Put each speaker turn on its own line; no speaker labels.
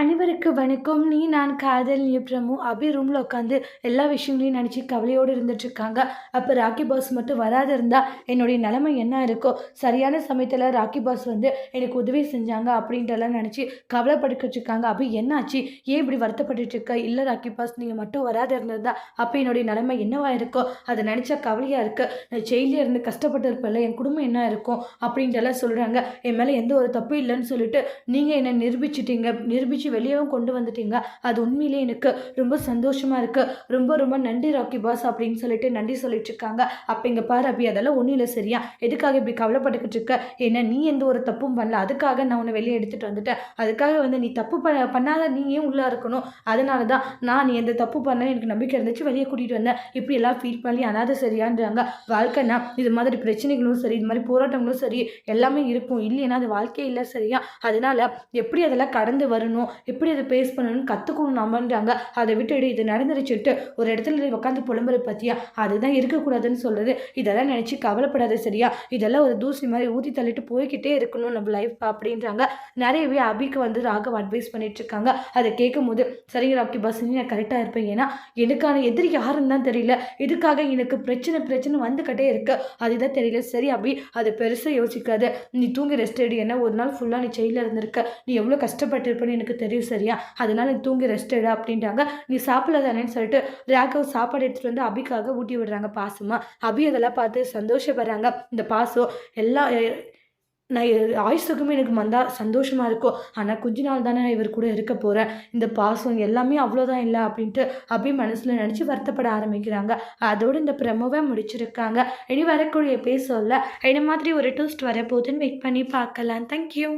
அனைவருக்கு வணக்கம். நீ நான் காதல் பிரமு அபி ரூமில் உட்காந்து எல்லா விஷயங்களையும் நினச்சி கவலையோடு இருந்துட்டுருக்காங்க. அப்போ ராக்கி பாஸ் மட்டும் வராது இருந்தால் என்னுடைய நிலைமை என்ன இருக்கோ? சரியான சமயத்தில் ராக்கி பாஸ் வந்து எனக்கு உதவி செஞ்சாங்க அப்படின்ட்டுலாம் நினச்சி கவலைப்பட்டுக்கிட்டு இருக்காங்க அபி என்னாச்சு? ஏன் இப்படி வருத்தப்பட்டுட்டு இருக்க இல்லை ராக்கி பாஸ் நீங்கள் மட்டும் வராது இருந்ததா அப்போ என்னுடைய நிலைமை என்னவா இருக்கோ? அதை நினச்சா கவலையாக இருக்குது நான் செயலியாக இருந்து கஷ்டப்பட்டு இருப்பேன்ல என் குடும்பம் என்ன இருக்கும்? அப்படின்ட்டுலாம் சொல்கிறாங்க என் மேலே எந்த ஒரு தப்பும் இல்லைன்னு சொல்லிட்டு நீங்கள் என்னை நிரூபிச்சிட்டீங்க. நிரூபிச்சு வெளியவும் கொண்டு வந்துட்டீங்க. அது உண்மையிலே எனக்கு ரொம்ப சந்தோஷமாக இருக்குது ரொம்ப ரொம்ப நன்றி ராக்கி பாஸ் அப்படின்னு சொல்லிட்டு நன்றி சொல்லிட்டு இருக்காங்க. அப்போ இங்கே பாரு அபி அதெல்லாம் ஒன்றும் இல்லை சரியா? எதுக்காக இப்படி கவலைப்பட்டுக்கிட்டு இருக்க? ஏன்னா நீ எந்த ஒரு தப்பும் பண்ணல. அதுக்காக நான் உன்னை வெளியே எடுத்துகிட்டு வந்துட்டேன். அதுக்காக வந்து நீ தப்பு பண்ண பண்ணாத நீ ஏன் உள்ளே இருக்கணும். அதனால தான் நான் நீ எந்த தப்பு பண்ண எனக்கு நம்பிக்கை இருந்துச்சு. வெளியே கூட்டிகிட்டு வந்தேன். இப்படி எல்லாம் ஃபீல் பண்ணி அனாத சரியான்றாங்க. வாழ்க்கைனா இது மாதிரி பிரச்சனைகளும் சரி இது மாதிரி போராட்டங்களும் சரி எல்லாமே இருக்கும். இல்லைன்னா அது வாழ்க்கையே இல்லை சரியா? அதனால எப்படி அதெல்லாம் கடந்து வரணும்? எப்படி அதை பேஸ் பண்ணணும்னு கற்றுக்கணும் நம்மன்றாங்க அதை விட்டுடு இது நடந்துருச்சுட்டு ஒரு இடத்துல உட்காந்து புலம்புற பற்றியா அதுதான் இருக்கக்கூடாதுன்னு சொல்கிறது இதெல்லாம் நினச்சி கவலைப்படாத சரியா? இதெல்லாம் ஒரு தூசி மாதிரி ஊற்றி தள்ளிட்டு போய்கிட்டே இருக்கணும் நம்ம லைஃப் அப்படின்றாங்க. நிறையவே அபிக்கு வந்து ராகவ் அட்வைஸ் பண்ணிட்டு இருக்காங்க. அதை கேட்கும் போது சரிங்க ராக்கி பஸ் நான் கரெக்டாக இருப்பேன். ஏன்னா எனக்கான எதிரி யாருன்னு தான் தெரியல. இதுக்காக எனக்கு பிரச்சனை பிரச்சனை வந்துக்கிட்டே இருக்கு. அதுதான் தெரியல. சரி அபி அதை பெருசாக யோசிக்காது. நீ தூங்கி ரெஸ்ட் எடு. ஏன்னா ஒரு நாள் ஃபுல்லாக நீ செயலில் இருந்திருக்க. நீ எவ்வளோ கஷ்டப்பட்டிருப்பேன்னு எனக்கு தெரியும் தெரியும் சரியா? அதனால நீ தூங்கி ரெஸ்ட் எடு அப்படின்ட்டாங்க. நீ சாப்பிடல தானேன்னு சொல்லிட்டு ராகவ் சாப்பாடு எடுத்துகிட்டு வந்து அபிக்காக ஊட்டி விடுறாங்க பாசமாக அபி அதெல்லாம் பார்த்து சந்தோஷப்படுறாங்க. இந்த பாசம் எல்லா நான் ஆயுசுக்குமே எனக்கு வந்தா சந்தோஷமாக இருக்கும் ஆனால் கொஞ்ச நாள் தானே இவர் கூட இருக்க போகிறேன் இந்த பாசம் எல்லாமே அவ்வளோதான் இல்லை அப்படின்ட்டு அப்படி மனசில் நினச்சி வருத்தப்பட ஆரம்பிக்கிறாங்க. அதோடு இந்த ப்ரமோவை முடிச்சிருக்காங்க. இனி வரக்கூடிய பேசல என்ன மாதிரி ஒரு டூஸ்ட் வரப்போகுதுன்னு வெயிட் பண்ணி பார்க்கலாம். தேங்க்யூ